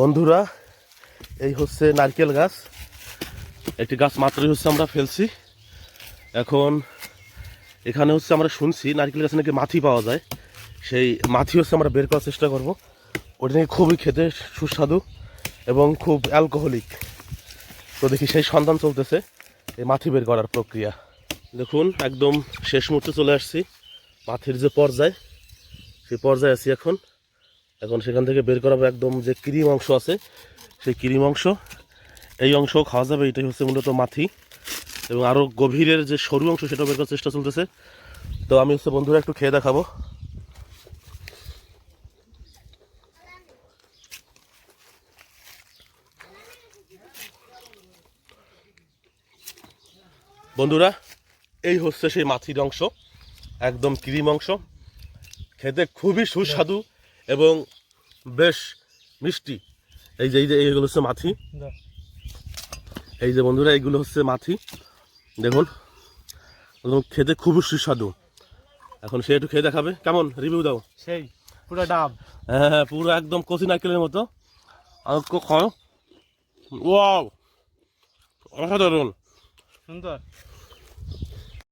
বন্ধুরা, এই হচ্ছে নারকেল গাছ। একটি গাছ মাত্রই হচ্ছে আমরা ফেলছি। এখন এখানে হচ্ছে আমরা শুনছি, নারকেল গাছে নাকি মাথি পাওয়া যায়। সেই মাথি হচ্ছে আমরা বের করার চেষ্টা করব। ওটা নাকি খুবই খেতে সুস্বাদু এবং খুব অ্যালকোহলিক তো দেখি সেই সন্ধান চলতেছে, এই মাথি বের করার প্রক্রিয়া। দেখুন, একদম শেষ মুহূর্তে চলে আসছি। মাথির যে পর্যায়, সেই পর্যায়ে আছি এখন। এখন সেখান থেকে বের করাবো একদম যে ক্রিম অংশ আছে, সেই ক্রিম অংশ। এই অংশ খাওয়া যাবে, এটাই হচ্ছে মূলত মাথি। এবং আরও গভীরের যে সরু অংশ সেটা বের করার চেষ্টা চলতেছে। তো আমি হচ্ছে বন্ধুরা একটু খেয়ে দেখাবো। বন্ধুরা, এই হচ্ছে সেই মাথির অংশ, একদম ক্রিম অংশ। খেতে খুবই সুস্বাদু। এবং বেশ মিষ্টি। এই যে এই যে এইগুলো হচ্ছে মাথি। এই যে বন্ধুরা এইগুলো হচ্ছে মাথি। দেখুন খেতে খুবই সুস্বাদু। এখন সে একটু খেয়ে দেখাবে। কেমন? রিভিউ দাও। সেই পুরো ডাব। হ্যাঁ হ্যাঁ পুরো একদম কচি নারকেলের মতো। আর খাও। ওয়াও! অসাধারণ। সুন্দর।